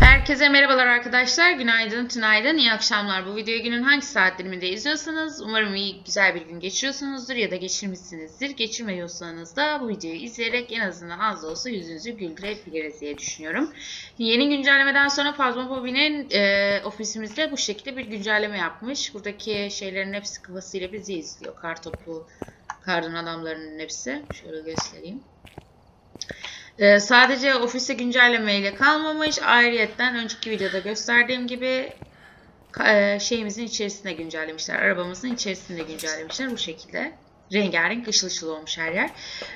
Herkese merhabalar arkadaşlar. Günaydın, tünaydın, iyi akşamlar. Bu videoyu günün hangi saat diliminde izliyorsanız umarım iyi, güzel bir gün geçiriyorsunuzdur ya da geçirmişsinizdir. Geçirmiyorsanız da bu videoyu izleyerek en azından az da olsa yüzünüzü güldürebiliriz diye düşünüyorum. Yeni güncellemeden sonra Phasmophobie'nin e, ofisimizde bu şekilde bir güncelleme yapmış. Buradaki şeylerin hepsi kafasıyla bizi izliyor. Kartopu, kardan adamlarının hepsi. Şöyle göstereyim. Ee, sadece ofiste güncellemeyle kalmamış. Ayrıyetten önceki videoda gösterdiğim gibi e, şeyimizin içerisinde güncellemişler. Arabamızın içerisinde güncellemişler bu şekilde. Rengarenk ışıl ışıl olmuş her yer.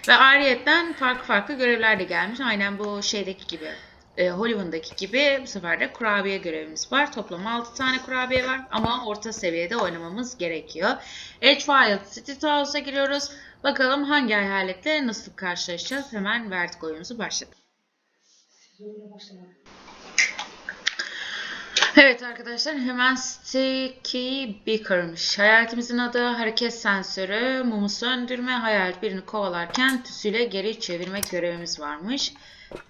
Ve ayrıyetten farklı farklı görevler de gelmiş. Aynen bu şeydeki gibi. E, Hollywood'daki gibi bu sefer de kurabiye görevimiz var. Toplam 6 tane kurabiye var ama orta seviyede oynamamız gerekiyor. Edgewild City House'a giriyoruz. Bakalım hangi hayaletle nasıl karşılaşacağız? Hemen Vertigo oyunumuzu başlatalım. Evet arkadaşlar hemen Sticky Beaker'mış. Hayaletimizin adı hareket sensörü, mumu söndürme, hayalet birini kovalarken tüsüyle geri çevirmek görevimiz varmış.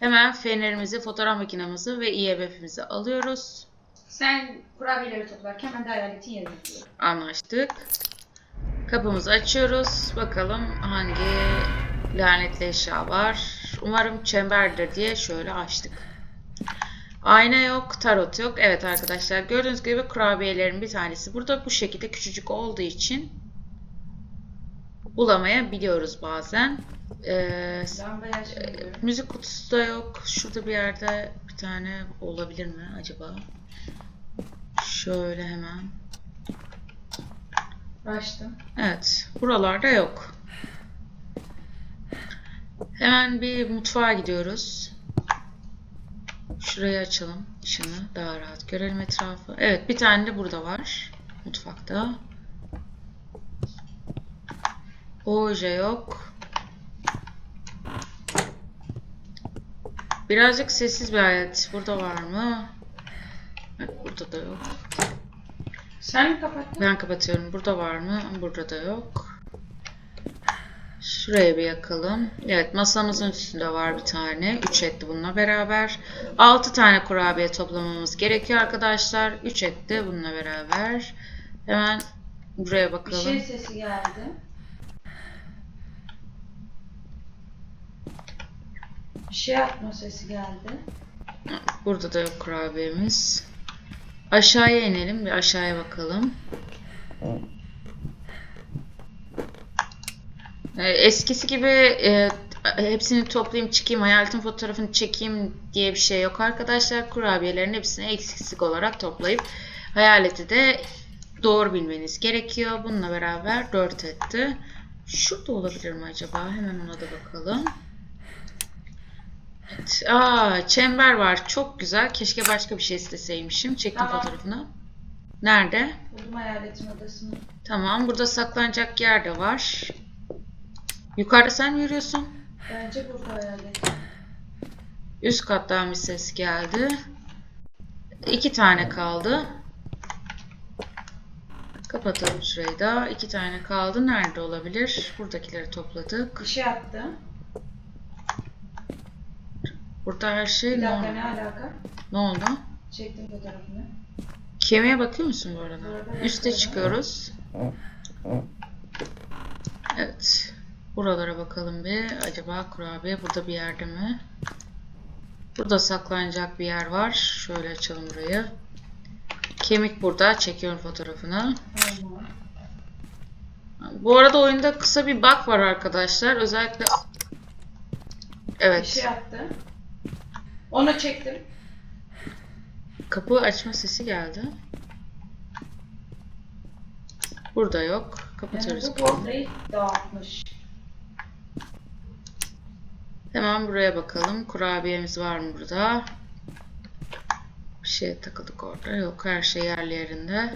Hemen fenerimizi, fotoğraf makinemizi ve IMF'imizi alıyoruz. Sen kurabiyeleri toplarken ben de hayaletin yerine gidiyorum. Anlaştık. Kapımızı açıyoruz. Bakalım hangi lanetli eşya var. Umarım çemberdir diye şöyle açtık. Ayna yok, tarot yok. Evet arkadaşlar gördüğünüz gibi kurabiyelerin bir tanesi burada bu şekilde küçücük olduğu için bulamayabiliyoruz bazen. Ee, Lambayı açmıyorum. müzik kutusu da yok. Şurada bir yerde bir tane olabilir mi acaba? Şöyle hemen. Açtım. Evet, buralarda yok. Hemen bir mutfağa gidiyoruz. Şurayı açalım ışını daha rahat görelim etrafı. Evet, bir tane de burada var mutfakta. Oje yok. Birazcık sessiz bir hayat. Burada var mı? Evet, burada da yok. Sen mi kapattın? Ben kapatıyorum. Burada var mı? Burada da yok. Şuraya bir yakalım. Evet masamızın üstünde var bir tane. 3 etti bununla beraber. 6 tane kurabiye toplamamız gerekiyor arkadaşlar. 3 etti bununla beraber. Hemen buraya Bir bakalım. şey sesi geldi. Bir şey atma sesi geldi. Burada da yok kurabiyemiz. Aşağıya inelim. Bir aşağıya bakalım. Ee, Eskisi gibi e, hepsini toplayayım çıkayım hayaletin fotoğrafını çekeyim diye bir şey yok arkadaşlar. Kurabiyelerin hepsini eksiksik olarak toplayıp hayaleti de doğru bilmeniz gerekiyor. Bununla beraber 4 etti. Şurada olabilir mi acaba? Hemen ona da bakalım. Evet. Aa, çember var. Çok güzel. Keşke başka bir şey isteseymişim. Çektim Tamam. fotoğrafını. Nerede? Buldum hayaletin odasını. Tamam. Burada saklanacak yer de var. Yukarıda sen mi yürüyorsun? Bence burada hayalet. Üst kattan bir ses geldi. İki tane kaldı. Kapatalım şurayı da. İki tane kaldı. Nerede olabilir? Buradakileri topladık. Bir şey attı. Burada her şey Bir ne, dakika ne alaka? ne oldu? Çektim fotoğrafını. Kemiğe bakıyor musun bu arada? Bu arada Üste bakıyorum. çıkıyoruz. Evet. Buralara bakalım bir. Acaba kurabiye burada bir yerde mi? Burada saklanacak bir yer var. Şöyle açalım burayı. Kemik burada. Çekiyorum fotoğrafını. Tamam. Bu arada oyunda kısa bir bug var arkadaşlar. Özellikle Bir Evet. şey attı. Onu çektim. Kapı açma sesi geldi. Burada yok. Kapatıyoruz. Yani portreyi dağıtmış. Hemen buraya bakalım. Kurabiyemiz var mı burada? Bir şey takıldık orada. Yok her şey yerli yerinde.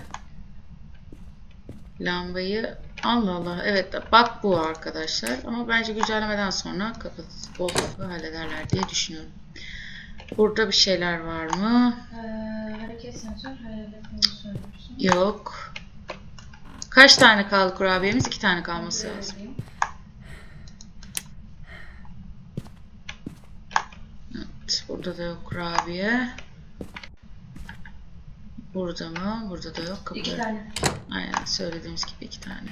Lambayı Allah Allah. Evet bak bu arkadaşlar. Ama bence güncellemeden sonra kapat, bol kapı hallederler diye düşünüyorum. Burada bir şeyler var mı? Ee, hareket sensör hayaletini söndürsün. Yok. Kaç tane kaldı kurabiyemiz? İki tane kalması lazım. Burada da yok kurabiye. Burada mı? Burada da yok. İki Kapıları- tane. Aynen söylediğimiz gibi iki tane.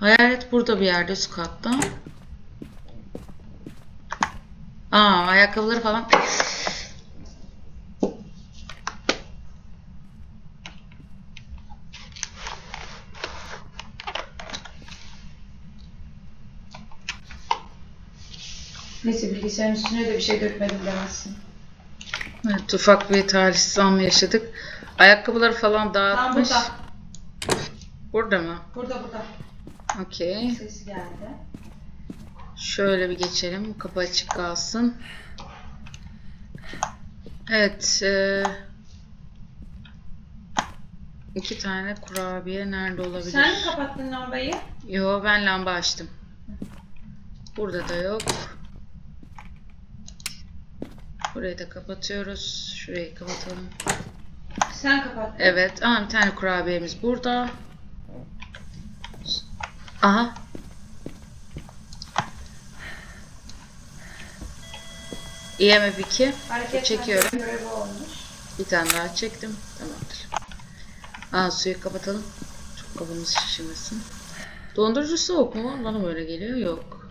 Hayalet burada bir yerde üst katta. Aa ayakkabıları falan. Neyse bilgisayarın üstüne de bir şey dökmedim demezsin. Evet, ufak bir talihsiz an yaşadık. Ayakkabıları falan dağıtmış. burada. Burada mı? Burada burada. Okey. Ses geldi. Şöyle bir geçelim. Kapı açık kalsın. Evet. eee, iki tane kurabiye nerede olabilir? Sen mi kapattın lambayı? Yo ben lamba açtım. Burada da yok. Burayı da kapatıyoruz. Şurayı kapatalım. Sen kapattın. Evet. Aha bir tane kurabiyemiz burada. Aha. IMF 2. Hareket Çekiyorum. Bir tane daha çektim. Tamamdır. Aa suyu kapatalım. Çok kafamız şişirmesin. Dondurucu soğuk mu? Bana böyle geliyor. Yok.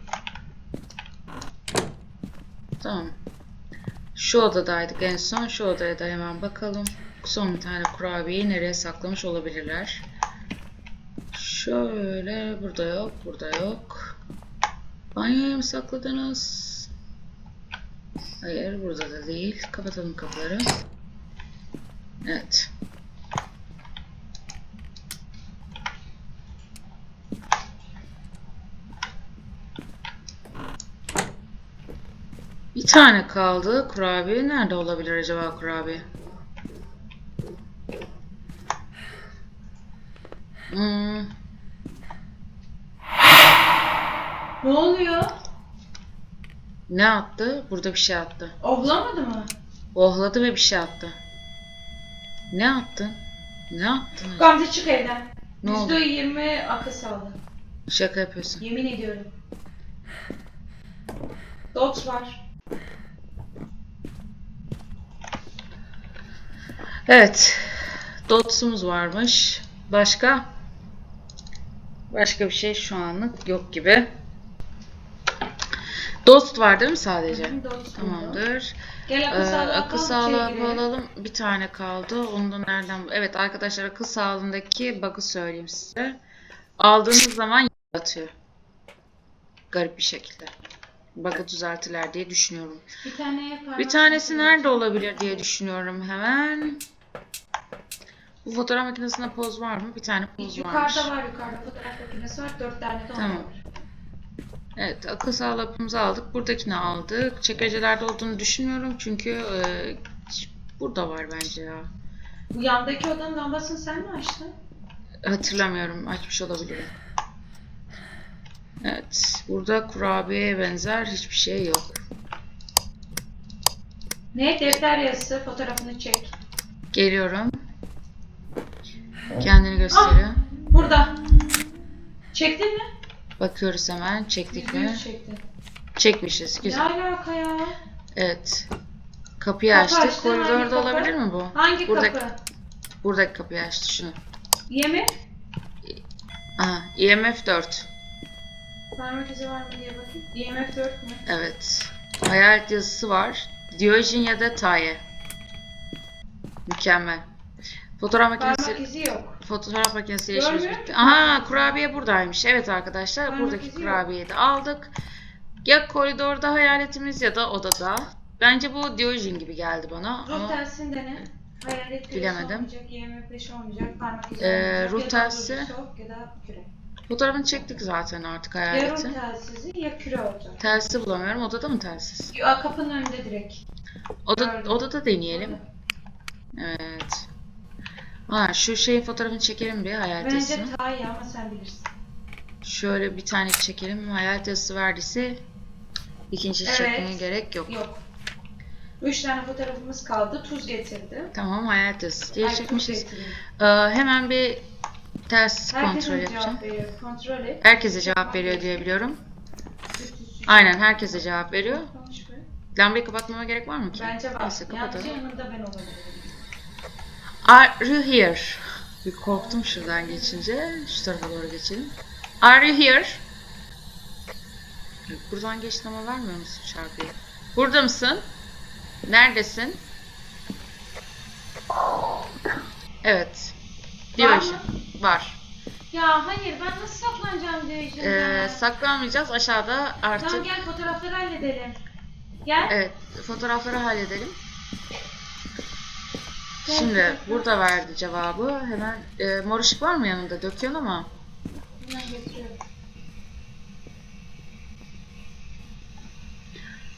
Tamam. Şu odadaydık en son. Şu odaya da hemen bakalım. Son bir tane kurabiyeyi nereye saklamış olabilirler. Şöyle burada yok, burada yok. Banyoya mı sakladınız? Hayır, burada da değil. Kapatalım kapıları. Evet. Bir tane kaldı. Kurabiye nerede olabilir acaba kurabiye? Hmm, Ne oluyor? Ne attı? Burada bir şey attı. Ohlamadı mı? Ohladı ve bir şey attı. Ne attın? Ne attın? Gamze çık evden. Ne oldu? %20 akıl sağlığı. Şaka yapıyorsun. Yemin ediyorum. Dots var. Evet. Dots'umuz varmış. Başka? Başka bir şey şu anlık yok gibi. Dost var değil mi sadece? Dots Tamamdır. Gel Ee, akıl sağlığı akıl alalım, sağlığı alalım. Bir tane kaldı. Onu da nereden? Evet arkadaşlar akıl sağlığındaki bug'ı söyleyeyim size. Aldığınız zaman atıyor. Garip bir şekilde. Bug'ı düzeltirler diye düşünüyorum. Bir tane Bir tanesi nerede olabilir diye düşünüyorum hemen. Bu fotoğraf makinesinde poz var mı? Bir tane poz varmış. Yukarıda var yukarıda fotoğraf makinesi var. Dört tane de Tamam. var. Evet, akıl sağlığı hapımızı aldık. Buradakini aldık. Çekecelerde olduğunu düşünmüyorum çünkü e, burada var bence ya. Bu yandaki odanın lambasını sen mi açtın? Hatırlamıyorum. Açmış olabilirim. Evet. Burada kurabiyeye benzer hiçbir şey yok. Ne? Defter yazısı. Fotoğrafını çek. Geliyorum. Kendini gösteriyor. Burada. Çektin mi? Bakıyoruz hemen. Çektik mi? yüz çektin. Çekmişiz. Ne Güzel. alaka ya? Evet. Kapıyı Kapı açtık. açtın, hangi Koridorda kapı? olabilir mi bu? Hangi Buradaki, kapı? buradaki kapıyı açtı şunu. Yemek? Aha, IMF 4. Parmak izi var mı diye bakayım. IMF 4 mü? Evet. Hayalet yazısı var. Diyojen ya da Taye. Mükemmel. Fotoğraf makinesi Parmak izi yok. fotoğraf makinesi işimiz Görmüyor bitti. Aha kurabiye buradaymış. Evet arkadaşlar Parmak buradaki izi yok. kurabiyeyi de aldık. Ya koridorda hayaletimiz ya da odada. Bence bu Diyojen gibi geldi bana Ruh ama tersinde ne? Hayalet Bilemedim. olmayacak, IMF 5 olmayacak, parmak izi Ee, olmayacak. ruh ya da ya da küre. fotoğrafını çektik zaten artık Ya ruh hayaletin. telsizi ya küre olacak. Telsizi bulamıyorum. Odada mı telsiz? Ya kapının önünde direkt. Oda, Gördüm. odada deneyelim. Evet. Ha, şu şeyin fotoğrafını çekelim bir hayalet yazısını. Bence Tay ama sen bilirsin. Şöyle bir tane çekelim. Hayalet yazısı verdiyse ikinci Evet. çekmeye gerek yok. Yok. Üç tane fotoğrafımız kaldı. Tuz getirdi. Tamam hayalet yazısı diye Ay, tuz çekmişiz. Ee, hemen bir ters Herkes kontrol mi yapacağım. cevap veriyor? Kontrol et. Herkese cevap veriyor diye biliyorum. Aynen herkese cevap veriyor. Konuş be. Lambayı kapatmama gerek var mı ki? Bence var. Neyse kapatalım. yanında ben olabilirim. Are you here? Bir korktum şuradan geçince. Şu tarafa doğru geçelim. Are you here? Buradan geçtin ama vermiyor musun şarkıyı? Burada mısın? Neredesin? Evet. Diyor Var işte. Var. Ya hayır ben nasıl saklanacağım Diyojen Ee, ya. saklanmayacağız. Aşağıda Tamam artık gel fotoğrafları halledelim. Gel. Evet, fotoğrafları halledelim. Şimdi burada verdi cevabı. Hemen e, mor ışık var mı yanında? Döküyorsun ama.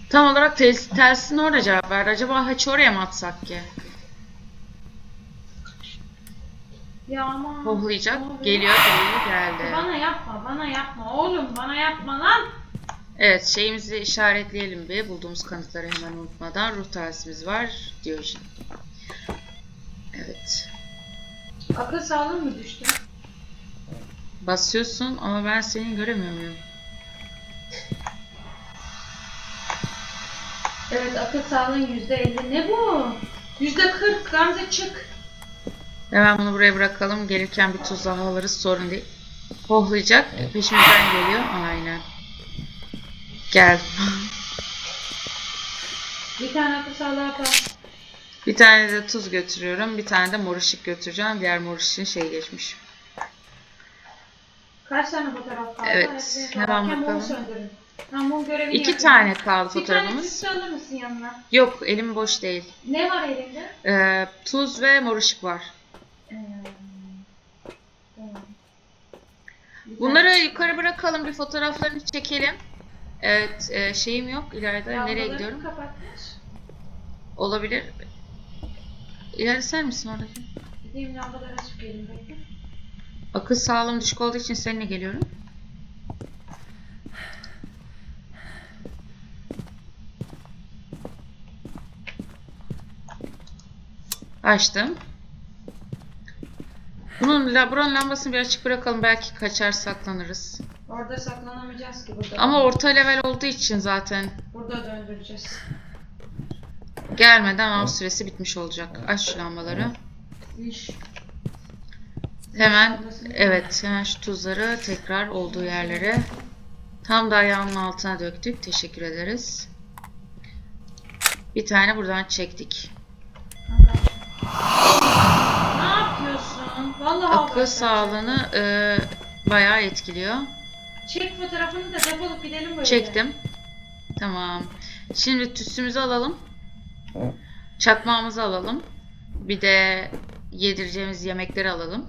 Tam olarak tel, telsin orada cevap verdi. Acaba haç oraya mı atsak ki? Ya aman. Hohlayacak. Geliyor, geliyor, geldi. Bana yapma, bana yapma. Oğlum bana yapma lan. Evet, şeyimizi işaretleyelim bir. Bulduğumuz kanıtları hemen unutmadan. Ruh telsimiz var. Diyojen. Evet. Akıl sağlığın mı düştü? Basıyorsun ama ben seni göremiyor muyum? Evet akıl sağlığın yüzde elli. Ne bu? Yüzde kırk. Gamze çık. Hemen bunu buraya bırakalım. Gelirken bir tuz daha alırız. Sorun değil. Hohlayacak. Peşimizden geliyor. Aynen. Geldim. Bir tane akıl sağlığı yapar. Bir tane de tuz götürüyorum. Bir tane de mor ışık götüreceğim. Diğer mor ışığın şey geçmiş. Kaç tane fotoğraf kaldı? Evet, hemen bakalım. Tamam mum görevini İki yapın. tane kaldı Bir tane fotoğrafımız. süs alır mısın yanına? Yok elim boş değil. Ne var elinde? Ee, tuz ve mor ışık var. Ee. Bir Bunları tane- yukarı bırakalım. Bir fotoğraflarını çekelim. Evet e, şeyim yok. İleride nereye Lambaları gidiyorum? kapatmış. Olabilir. İleride sen misin oradaki? Gideyim lambaları açıp gelin bekle. Akıl sağlığım düşük olduğu için seninle geliyorum. Açtım. Bunun buranın lambasını bir açık bırakalım. Belki kaçar saklanırız. Orada saklanamayacağız ki burada. Ama orta level olduğu için zaten Burada döndüreceğiz. Gelmeden av süresi bitmiş olacak. Aç şu lambaları. Hemen evet hemen şu tuzları tekrar olduğu yerlere tam da ayağımın altına döktük. Teşekkür ederiz. Bir tane buradan çektik. Ne yapıyorsun? Vallahi Akıl sağlığını e, bayağı etkiliyor. Çek fotoğrafını da defolup gidelim böyle. Çektim. Tamam. Şimdi tütsümüzü alalım. Çakmağımızı alalım. Bir de yedireceğimiz yemekleri alalım.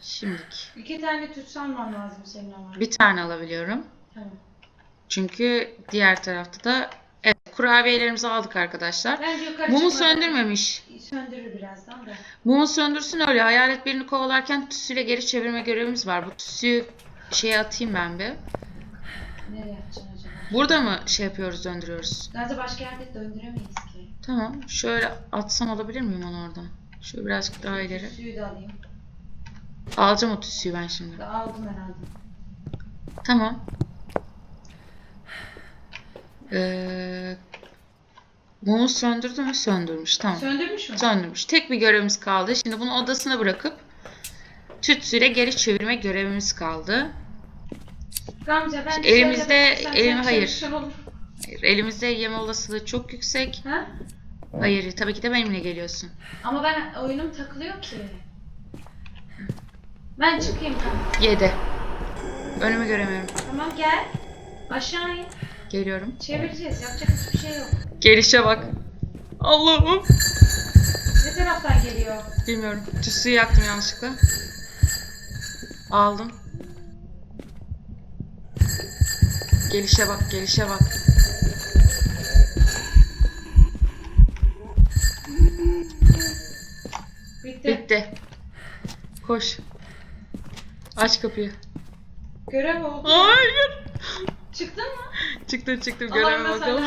Şimdilik. İki tane tüts almam lazım senin ama. Bir tane alabiliyorum. Tamam. Çünkü diğer tarafta da evet kurabiyelerimizi aldık arkadaşlar. Bence yukarı Mumu çıkmadan- söndürmemiş. Söndürür birazdan da. Mumu söndürsün öyle. Hayalet birini kovalarken tüsüyle geri çevirme görevimiz var. Bu tüsüyü şeye atayım ben bir. Burada mı şey yapıyoruz döndürüyoruz? Nerede başka yerde döndüremeyiz ki. Tamam. Şöyle atsam alabilir miyim onu oradan? Şöyle birazcık daha ileri. Suyu da alayım. Alacağım o tüsüyü ben şimdi. Da aldım herhalde. Tamam. Ee, mumu söndürdü mü? Söndürmüş. Tamam. Söndürmüş mü? Söndürmüş. Tek bir görevimiz kaldı. Şimdi bunu odasına bırakıp tütsüyle geri çevirme görevimiz kaldı. Gamze ben Elimizde- elim- hayır. Hayır, elimizde yeme olasılığı çok yüksek. Ha? Hayır, tabii ki de benimle geliyorsun. Ama ben oyunum takılıyor ki. Ben çıkayım tamam. 7. Önümü göremiyorum. Tamam gel. Aşağı in. Geliyorum. Çevireceğiz. Yapacak hiçbir şey yok. Gelişe bak. Allah'ım. Ne taraftan geliyor? Bilmiyorum. Tütsüyü yaktım yanlışlıkla. Aldım. Gelişe bak, gelişe bak. Bitti. Bitti. Koş. Aç kapıyı. Görev oldu. Hayır. Çıktın mı? Çıktım çıktım göreve bakalım.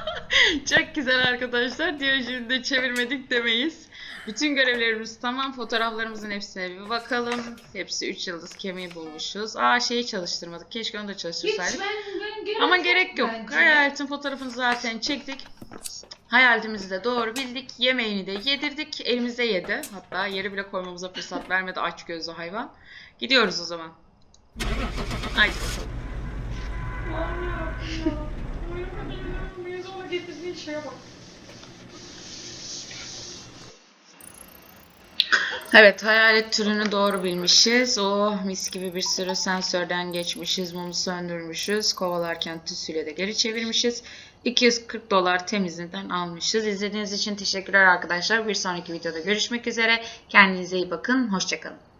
Çok güzel arkadaşlar. Diğer de çevirmedik demeyiz. Bütün görevlerimiz tamam. Fotoğraflarımızın hepsine bir bakalım. Hepsi 3 yıldız kemiği bulmuşuz. Aa şeyi çalıştırmadık. Keşke onu da Hiç çalıştırsaydık. ben, ben gerek Ama gerek yok. bence. Hayaletin fotoğrafını zaten çektik. Hayaletimizi de doğru bildik. Yemeğini de yedirdik. Elimizde yedi. Hatta yere bile koymamıza fırsat vermedi aç gözlü hayvan. Gidiyoruz o zaman. Haydi bakalım. Allah'ım yarabbim ya. Beni zorla getirdiğin şeye bak. Evet hayalet türünü doğru bilmişiz. O mis gibi bir sürü sensörden geçmişiz. Mumu söndürmüşüz. Kovalarken tüsüyle de geri çevirmişiz. 240 dolar temizinden almışız. İzlediğiniz için teşekkürler arkadaşlar. Bir sonraki videoda görüşmek üzere. Kendinize iyi bakın. Hoşçakalın.